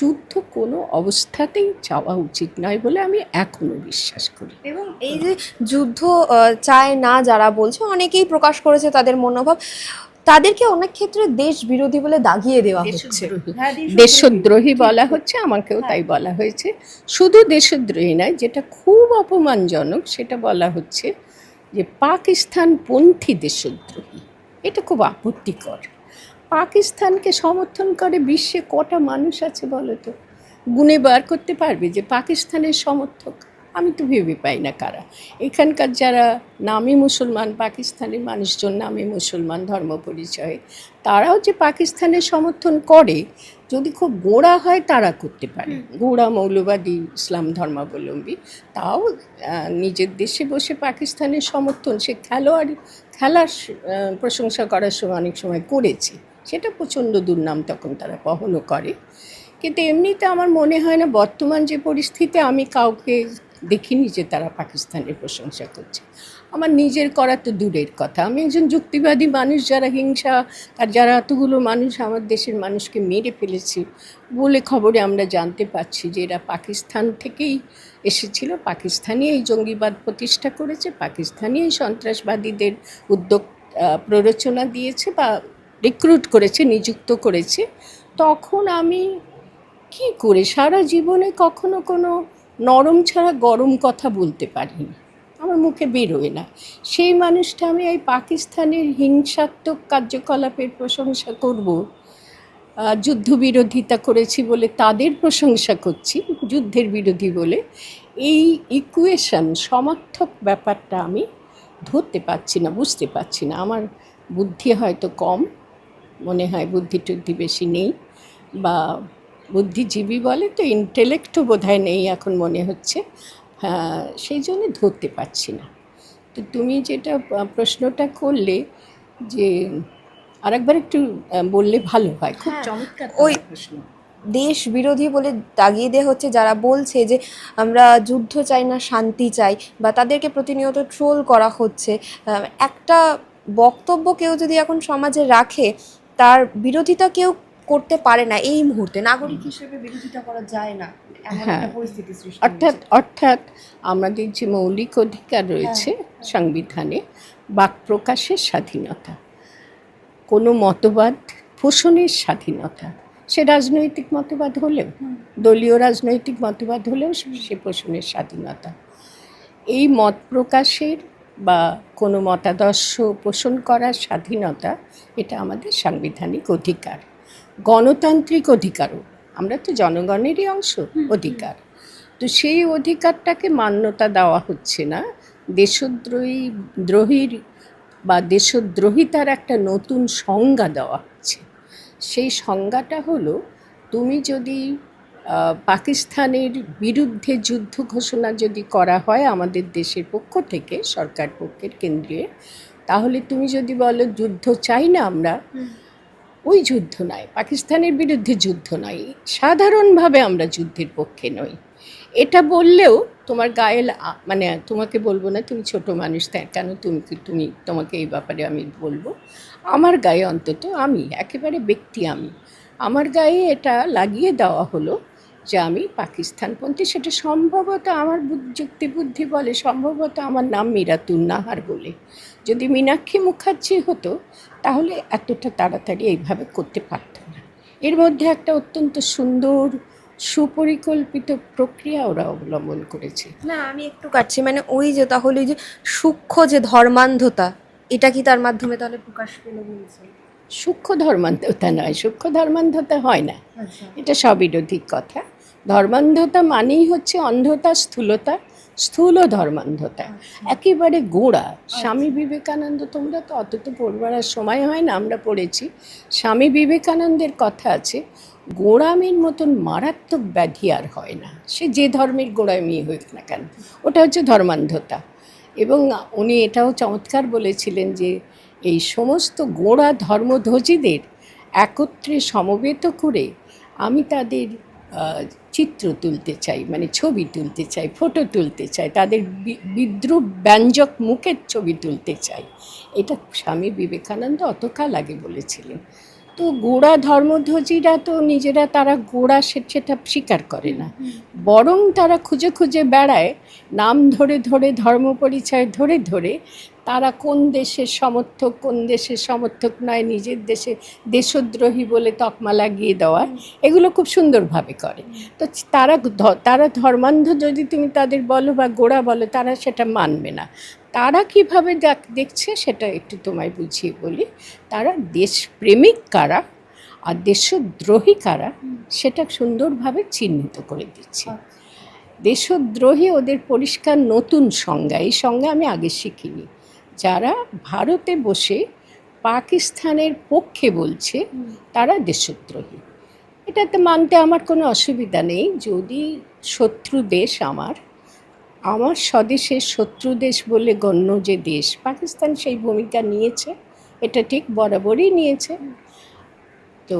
যুদ্ধ কোনো অবস্থাতেই চাওয়া উচিত নয় বলে আমি এখনও বিশ্বাস করি। এবং এই যে যুদ্ধ চায় না যারা বলছে অনেকেই প্রকাশ করেছে তাদের মনোভাব। তাদেরকে অনেক ক্ষেত্রে দেশ বিরোধী বলে দাগিয়ে দেওয়া হচ্ছে। হ্যাঁ, দেশদ্রোহী। বলা হচ্ছে আমাকেও তাই বলা হয়েছে। শুধু দেশদ্রোহী নয় যেটা খুব অপমানজনক সেটা বলা হচ্ছে যে পাকিস্তানপন্থী দেশদ্রোহী। এটা খুব আপত্তিকর। পাকিস্তানকে সমর্থন করে বিশ্বে কটা মানুষ আছে বলো তো? গুণে বার করতে পারবে যে পাকিস্তানের সমর্থক? আমি তো ভেবে পাই না কারা। এখানকার যারা নামী মুসলমান পাকিস্তানের মানুষজন নামী মুসলমান ধর্ম পরিচয়ে তারাও যে পাকিস্তানের সমর্থন করে যদি খুব গোড়া হয় তারা করতে পারে। গোড়া মৌলবাদী ইসলাম ধর্মাবলম্বী তাও নিজের দেশে বসে পাকিস্তানের সমর্থন সে খেলোয়াড় খেলার প্রশংসা করার সময় অনেক সময় করেছে। সেটা প্রচণ্ড দুর্নাম তখন তারা বহনও করে। কিন্তু এমনিতে আমার মনে হয় না, বর্তমান যে পরিস্থিতি, আমি কাউকে দেখিনি যে তারা পাকিস্তানের প্রশংসা করছে। আমার নিজের করা তো দূরের কথা। আমি একজন যুক্তিবাদী মানুষ, যারা হিংসা, আর যারা এতগুলো মানুষ আমার দেশের মানুষকে মেরে ফেলেছে বলে খবরে আমরা জানতে পারছি যে এরা পাকিস্তান থেকেই এসেছিল। পাকিস্তানি এই জঙ্গিবাদ প্রতিষ্ঠা করেছে পাকিস্তানি এই সন্ত্রাসবাদীদের উদ্যোগ প্ররোচনা দিয়েছে বা রিক্রুট করেছে, নিযুক্ত করেছে, তখন আমি কি করে? সারা জীবনে কখনো কোনো নরম ছাড়া গরম কথা বলতে পারিনি। আমার মুখে বেরোয় না। সেই মানুষটা আমি এই পাকিস্তানের হিংসাত্মক কার্যকলাপের প্রশংসা করব যুদ্ধবিরোধিতা করেছি বলে তাদের প্রশংসা করছি, যুদ্ধের বিরোধী বলে। এই ইকুয়েশন সমর্থক ব্যাপারটা আমি ধরতে পারছি না, বুঝতে পারছি না। আমার বুদ্ধি হয়তো কম মনে হয় বুদ্ধি টুদ্ধি বেশি নেই বা বুদ্ধিজীবী বলে তো ইন্টেলেক্টও বোধহয় নেই এখন মনে হচ্ছে। হ্যাঁ, সেই জন্য ধরতে পারছি না। তো তুমি যেটা প্রশ্নটা করলে যে আরেকবার একটু বললে ভালো হয়। খুব হ্যাঁ, চমৎকার ওই- প্রশ্ন। দেশ বিরোধী বলে দাগিয়ে দেওয়া হচ্ছে যারা বলছে যে আমরা যুদ্ধ চাই না শান্তি চাই বা তাদেরকে প্রতিনিয়ত ট্রোল করা হচ্ছে। একটা বক্তব্য কেউ যদি এখন সমাজে রাখে তার বিরোধিতা কেউ করতে পারে না এই মুহূর্তে। নাগরিক হিসেবে বিরোধিতা করা যায় না। হ্যাঁ। অর্থাৎ অর্থাৎ আমাদের যে মৌলিক অধিকার রয়েছে সংবিধানে বাক প্রকাশের স্বাধীনতা কোনো মতবাদ পোষণের স্বাধীনতা সে রাজনৈতিক মতবাদ হলেও দলীয় রাজনৈতিক মতবাদ হলেও সে পোষণের স্বাধীনতা। এই মত প্রকাশের বা কোনো মতাদর্শ পোষণ করার স্বাধীনতা এটা আমাদের সাংবিধানিক অধিকার। গণতান্ত্রিক অধিকারও আমরা তো জনগণেরই অংশ অধিকার। তো সেই অধিকারটাকে মান্যতা দেওয়া হচ্ছে না। দেশদ্রোহী দ্রোহীর বা দেশদ্রোহিতার একটা নতুন সংজ্ঞা দেওয়া হচ্ছে। সেই সংজ্ঞাটা হলো তুমি যদি পাকিস্তানের বিরুদ্ধে যুদ্ধ ঘোষণা যদি করা হয় আমাদের দেশের পক্ষ থেকে সরকার পক্ষের কেন্দ্রীয় তাহলে তুমি যদি বলো যুদ্ধ চাই না আমরা ওই যুদ্ধ নয় পাকিস্তানের বিরুদ্ধে যুদ্ধ নয় সাধারণভাবে আমরা যুদ্ধের পক্ষে নই। এটা বললেও তোমার গায়ে মানে তোমাকে বলব না তুমি ছোট মানুষ তাই কেন তুমি তুমি তোমাকে এই ব্যাপারে আমি বলব? আমার গায়ে অন্তত আমি একেবারে ব্যক্তি আমি আমার গায়ে এটা লাগিয়ে দেওয়া হলো যে আমি পাকিস্তানপন্থী, সেটা সম্ভবত আমার যুক্তি বুদ্ধি বলে সম্ভবত আমার নাম মীরাতুন নাহার বলে। যদি মীনাক্ষী মুখার্জি হতো, তাহলে এতটা তাড়াতাড়ি এইভাবে করতে পারত না। এর মধ্যে একটা অত্যন্ত সুন্দর, সুপরিকল্পিত প্রক্রিয়া ওরা অবলম্বন করেছে। না, আমি একটু কাটছি মানে ওই যে, তাহলে যে সূক্ষ্ম যে ধর্মান্ধতা, এটা কি তার মাধ্যমে তাহলে প্রকাশ পেল বলছে সূক্ষ্ম ধর্মান্ধতা নয় সূক্ষ্ম ধর্মান্ধতা হয় না। আচ্ছা। এটা সবিরোধিক কথা। ধর্মান্ধতা মানেই হচ্ছে অন্ধতা স্থূলতা স্থূল ধর্মান্ধতা। একেবারে গোড়া। স্বামী বিবেকানন্দ তোমরা তো অত তো পড়বার আর সময় হয় না আমরা পড়েছি। স্বামী বিবেকানন্দের কথা আছে গোড়ামির মতন মারাত্মক ব্যাধি আর হয় না। সে যে ধর্মের গোড়ামি হোক না কেন? ওটা হচ্ছে ধর্মান্ধতা। এবং উনি এটাও চমৎকার বলেছিলেন যে এই সমস্ত গোড়া ধর্মধ্বজীদের একত্রে সমবেত করে আমি তাদের চিত্র তুলতে চাই মানে ছবি তুলতে চাই, ফটো তুলতে চাই, তাদের বিদ্রুপ ব্যঞ্জক মুখের ছবি তুলতে চাই। এটা স্বামী বিবেকানন্দ অতকাল আগে বলেছিলেন। তো গোড়া ধর্মধ্বজীরা তো নিজেরা তারা গোড়া সেটা স্বীকার করে না। বরং তারা খুঁজে খুঁজে বেড়ায় নাম ধরে ধরে ধর্ম পরিচয় ধরে ধরে তারা কোন দেশের সমর্থক কোন দেশের সমর্থক নয় নিজের দেশে দেশদ্রোহী বলে তকমা লাগিয়ে দেওয়া এগুলো খুব সুন্দরভাবে করে। তো তারা তারা ধর্মান্ধ যদি তুমি তাদের বলো বা গোড়া বলো তারা সেটা মানবে না। তারা কীভাবে দেখ- দেখছে সেটা একটু তোমায় বুঝিয়ে বলি। তারা দেশপ্রেমিক কারা আর দেশদ্রোহী কারা সেটা সুন্দরভাবে চিহ্নিত করে দিচ্ছে। দেশদ্রোহী ওদের পরিষ্কার নতুন সংজ্ঞা এই সংজ্ঞা আমি আগে শিখিনি। যারা ভারতে বসে পাকিস্তানের পক্ষে বলছে তারা দেশদ্রোহী। এটাতে মানতে আমার কোনো অসুবিধা নেই। যদি শত্রু দেশ আমার আমার স্বদেশের শত্রু দেশ বলে গণ্য যে দেশ, পাকিস্তান সেই ভূমিকা নিয়েছে, এটা ঠিক বরাবরই নিয়েছে। তো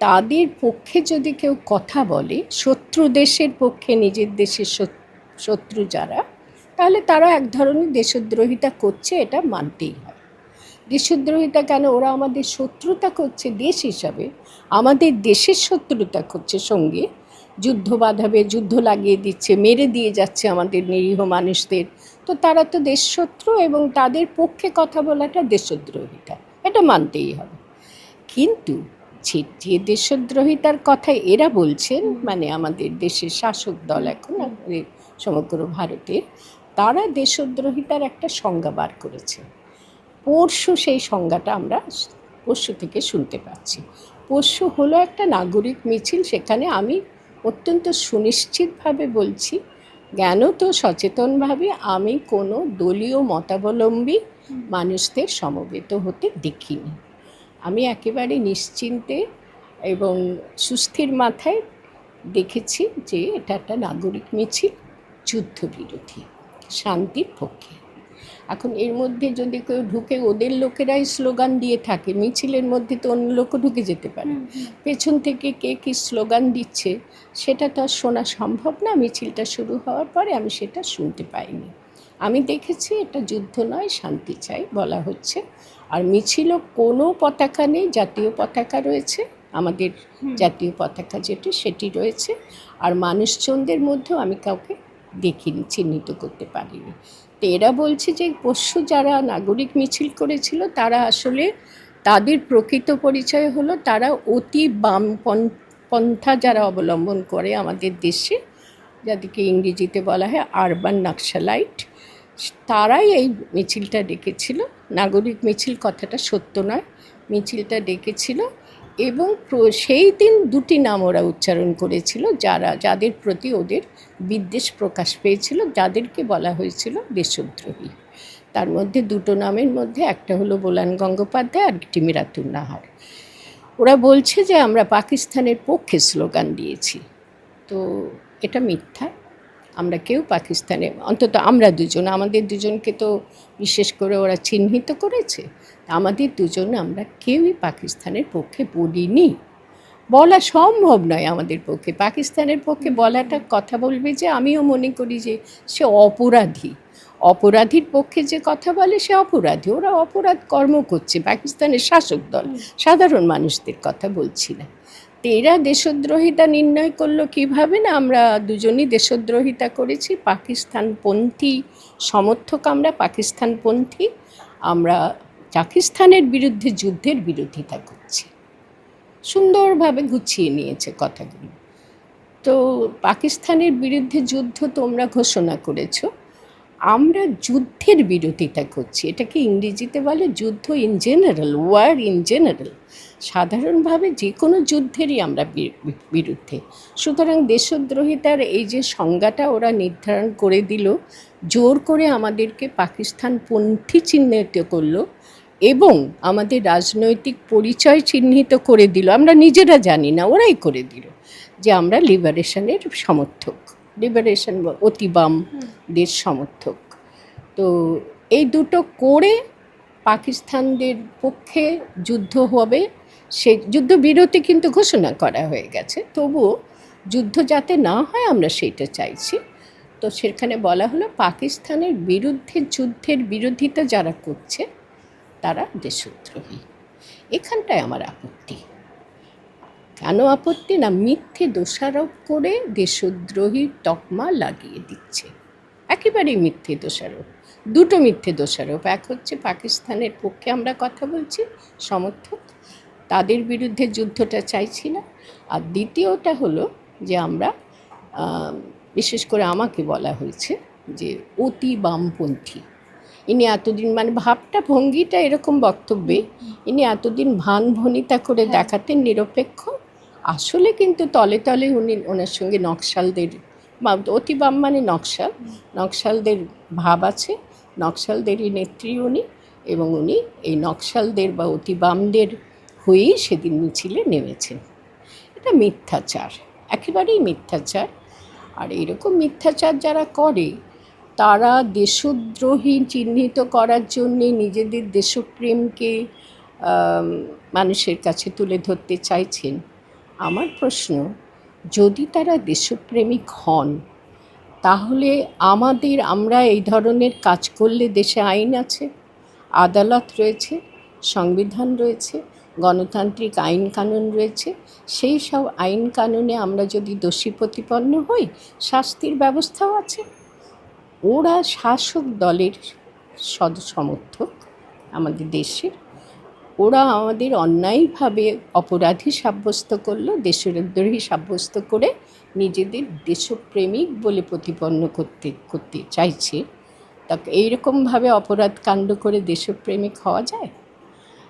তাদের পক্ষে যদি কেউ কথা বলে, শত্রু দেশের পক্ষে নিজের দেশের শত্রু যারা, তাহলে তারা এক ধরনের দেশদ্রোহিতা করছে, এটা মানতেই হয়। দেশদ্রোহিতা কেন? ওরা আমাদের শত্রুতা করছে দেশ হিসাবে। আমাদের দেশের শত্রুতা করছে সঙ্গে যুদ্ধ বাঁধাবে যুদ্ধ লাগিয়ে দিচ্ছে মেরে দিয়ে যাচ্ছে আমাদের নিরীহ মানুষদের। তো তারা তো দেশশত্রু এবং তাদের পক্ষে কথা বলাটা দেশদ্রোহিতা এটা মানতেই হবে। কিন্তু যে যে দেশদ্রোহিতার কথা এরা বলছেন মানে আমাদের দেশের শাসক দল এখন আমাদের সমগ্র ভারতে তারা দেশদ্রোহিতার একটা সংজ্ঞা বার করেছে। পরশু সেই সংজ্ঞাটা আমরা পরশু থেকে শুনতে পাচ্ছি। পরশু হলো একটা নাগরিক মিছিল সেখানে আমি অত্যন্ত সুনিশ্চিতভাবে বলছি জ্ঞানত সচেতনভাবে আমি কোনো দলীয় মতাবলম্বী মানুষদের সমবেত হতে দেখিনি। আমি একেবারে নিশ্চিন্তে এবং সুস্থির মাথায় দেখেছি যে এটা একটা নাগরিক মিছিল যুদ্ধবিরোধী শান্তির পক্ষে। এখন এর মধ্যে যদি কেউ ঢুকে ওদের লোকেরাই স্লোগান দিয়ে থাকে মিছিলের মধ্যে তো অন্য লোকও ঢুকে যেতে পারে। পেছন থেকে কে কী স্লোগান দিচ্ছে সেটা তো আর শোনা সম্ভব না। মিছিলটা শুরু হওয়ার পরে আমি সেটা শুনতে পাইনি। আমি দেখেছি এটা যুদ্ধ নয় শান্তি চাই বলা হচ্ছে। আর মিছিলও কোনো পতাকা নেই জাতীয় পতাকা রয়েছে। আমাদের জাতীয় পতাকা যেটি সেটি রয়েছে। আর মানুষজনদের মধ্যেও আমি কাউকে দেখিনি, চিহ্নিত করতে পারিনি। তো এরা বলছে যে পশু যারা নাগরিক মিছিল করেছিল, তারা আসলে তাদের প্রকৃত পরিচয় হলো তারা অতি বাম পন- পন্থা যারা অবলম্বন করে আমাদের দেশে, যাদেরকে ইংরেজিতে বলা হয় আরবান নাক্সালাইট তারাই এই মিছিলটা ডেকেছিল। নাগরিক মিছিল কথাটা সত্য নয়। মিছিলটা ডেকেছিল। এবং সেই দিন দুটি নাম ওরা উচ্চারণ করেছিল, যারা, যাদের প্রতি ওদের বিদ্বেষ প্রকাশ পেয়েছিল, যাদেরকে বলা হয়েছিল দেশদ্রোহী। তার মধ্যে দুটো নামের মধ্যে একটা হলো বোলান গঙ্গোপাধ্যায়, আর একটি মিরাতুন নাহার। ওরা বলছে যে, আমরা পাকিস্তানের পক্ষে স্লোগান দিয়েছি। তো এটা মিথ্যা। আমরা কেউ পাকিস্তানে, অন্তত আমরা দুজন, আমাদের দুজনকে তো বিশেষ করে ওরা চিহ্নিত করেছে। আমাদের দুজন আমরা কেউই পাকিস্তানের পক্ষে বলিনি। বলা সম্ভব নয় আমাদের পক্ষে। পাকিস্তানের পক্ষে বলাটা কথা বলবে যে, আমিও মনে করি যে সে অপরাধী। অপরাধীর পক্ষে যে কথা বলে, সে অপরাধী। ওরা অপরাধ কর্ম করছে। পাকিস্তানের শাসক দল, সাধারণ মানুষদের কথা বলছি না। তো এরা দেশদ্রোহিতা নির্ণয় করল কীভাবে না? আমরা দুজনই দেশদ্রোহিতা করেছি। পাকিস্তানপন্থী সমর্থক আমরা, পাকিস্তানপন্থী। আমরা পাকিস্তানের বিরুদ্ধে যুদ্ধের বিরোধিতা করছি। সুন্দরভাবে গুছিয়ে নিয়েছে কথাগুলো। তো পাকিস্তানের বিরুদ্ধে যুদ্ধ তোমরা ঘোষণা করেছ, আমরা যুদ্ধের বিরোধিতা করছি। এটাকে ইংরেজিতে বলে যুদ্ধ in general war in general সাধারণভাবে যে কোনো যুদ্ধেরই আমরা বিরুদ্ধে। সুতরাং দেশদ্রোহিতার এই যে সংজ্ঞাটা ওরা নির্ধারণ করে দিল, জোর করে আমাদেরকে পাকিস্তানপন্থী চিহ্নিত করল এবং আমাদের রাজনৈতিক পরিচয় চিহ্নিত করে দিল। আমরা নিজেরা জানি না, ওরাই করে দিল যে আমরা লিবারেশনের সমর্থক, লিবারেশন অতি বাম দেশ সমর্থক। তো এই দুটো করে পাকিস্তানদের পক্ষে যুদ্ধ হবে, সে যুদ্ধবিরতি কিন্তু ঘোষণা করা হয়ে গেছে। তবুও যুদ্ধ যাতে না হয় আমরা সেইটা চাইছি। তো সেখানে বলা হলো, পাকিস্তানের বিরুদ্ধে যুদ্ধের বিরোধিতা যারা করছে তারা দেশদ্রোহী। এখানটায় আমার আপত্তি। কেন আপত্তি না মিথ্যে দোষারোপ করে দেশদ্রোহী তকমা লাগিয়ে দিচ্ছে? একেবারেই মিথ্যে দোষারোপ। দুটো মিথ্যে দোষারোপ। এক হচ্ছে পাকিস্তানের পক্ষে আমরা কথা বলছি, সমর্থক। তাদের বিরুদ্ধে যুদ্ধটা চাইছি না। আর দ্বিতীয়টা হলো যে আমরা বিশেষ করে আমাকে বলা হয়েছে যে অতি বামপন্থী। ইনি এতদিন মানে ভাবটা ভঙ্গিটা এরকম বক্তব্যে ইনি এতদিন ভান ভনিতা করে হ্যাঁ। দেখাতেন নিরপেক্ষ আসলে কিন্তু তলে তলে উনি ওনার সঙ্গে নকশালদের অতি বাম মানে নকশাল নকশালদের ভাব আছে নকশালদেরই নেত্রী উনি এবং উনি এই নকশালদের বা অতি বামদের হয়েই সেদিন মিছিলে নেমেছেন। এটা মিথ্যাচার একেবারেই মিথ্যাচার। আর এরকম মিথ্যাচার যারা করে তারা দেশদ্রোহী চিহ্নিত করার জন্যে নিজেদের দেশপ্রেমকে মানুষের কাছে তুলে ধরতে চাইছেন। আমার প্রশ্ন, যদি তারা দেশপ্রেমিক হন, তাহলে আমাদের আমরা এই ধরনের কাজ করলে দেশে আইন আছে, আদালত রয়েছে, সংবিধান রয়েছে, গণতান্ত্রিক আইন কানুন রয়েছে, সেই সব আইন কানুনে আমরা যদি দোষী প্রতিপন্ন হই, শাস্তির ব্যবস্থাও আছে। ওরা শাসক দলের সদ, সমর্থক আমাদের দেশের। ওরা আমাদের অন্যায়ভাবে অপরাধী সাব্যস্ত করল, দেশদ্রোহী সাব্যস্ত করে নিজেদের দেশপ্রেমিক বলে প্রতিপন্ন করতে করতে চাইছে। তা এইরকমভাবে অপরাধ কাণ্ড করে দেশপ্রেমিক হওয়া যায়?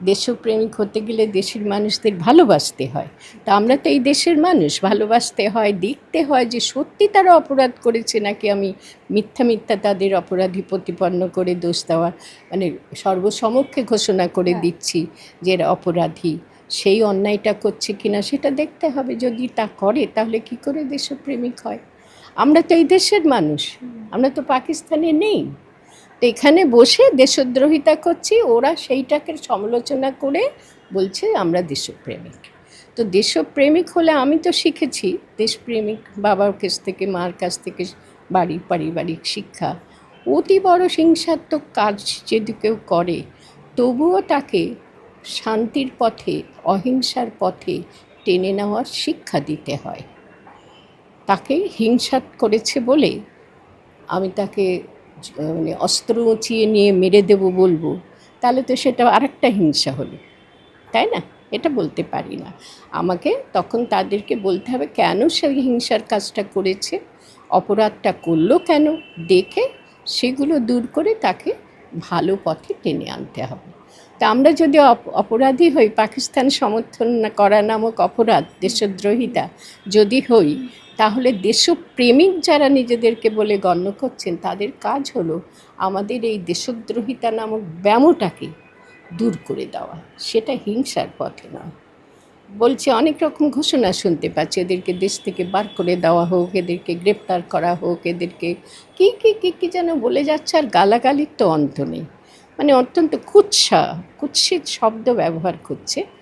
দেশপ্রেমিক হতে গেলে দেশের মানুষদের ভালোবাসতে হয়। তা আমরা তো এই দেশের মানুষ ভালোবাসতে হয় দেখতে হয় যে সত্যি তারা অপরাধ করেছে নাকি আমি মিথ্যা মিথ্যা তাদের অপরাধী প্রতিপন্ন করে দোষ দেওয়া মানে সর্বসমক্ষে ঘোষণা করে হ্যাঁ। দিচ্ছি যে এরা অপরাধী। সেই অন্যায়টা করছে কিনা সেটা দেখতে হবে। যদি তা করে তাহলে কি করে দেশপ্রেমিক হয়? আমরা তো এই দেশের মানুষ। আমরা তো পাকিস্তানে নেই। এখানে বসে দেশদ্রোহিতা করছি, ওরা সেইটাকে সমালোচনা করে বলছে আমরা দেশপ্রেমিক। তো দেশপ্রেমিক হলে আমি তো শিখেছি, দেশপ্রেমিক বাবার কাছ থেকে, মার কাছ থেকে বাড়ির পারিবারিক শিক্ষা। অতি বড় হিংসাত্মক কাজ যদি কেউ করে, তবুও তাকে শান্তির পথে, অহিংসার পথে টেনে নেওয়ার শিক্ষা দিতে হয়। তাকে হিংসা করেছে বলে আমি তাকে মানে অস্ত্র উঁচিয়ে নিয়ে মেরে দেব বলব, তাহলে তো সেটা আরেকটা হিংসা হলো। তাই না? এটা বলতে পারি না। আমাকে তখন তাদেরকে বলতে হবে, কেন সে হিংসার কাজটা করেছে? অপরাধটা করল কেন? দেখে সেগুলো দূর করে তাকে ভালো পথে টেনে আনতে হবে। তা আমরা যদি অপ- অপরাধী হই, পাকিস্তান সমর্থন করা নামক অপরাধ, দেশদ্রোহিতা যদি হই তাহলে দেশপ্রেমিক যারা নিজেদেরকে বলে গণ্য করছেন, তাদের কাজ হলো আমাদের এই দেশদ্রোহিতা নামক ব্যামোটাকে দূর করে দেওয়া। সেটা হিংসার পথে নয়। বলছে, অনেক রকম ঘোষণা শুনতে পাচ্ছি। এদেরকে দেশ থেকে বার করে দেওয়া হোক, এদেরকে গ্রেপ্তার করা হোক, এদেরকে কী কী কী কী যেন বলে যাচ্ছে আর গালাগালির তো অন্ত নেই। মানে অত্যন্ত কুৎসা, কুৎসিত শব্দ ব্যবহার করছে।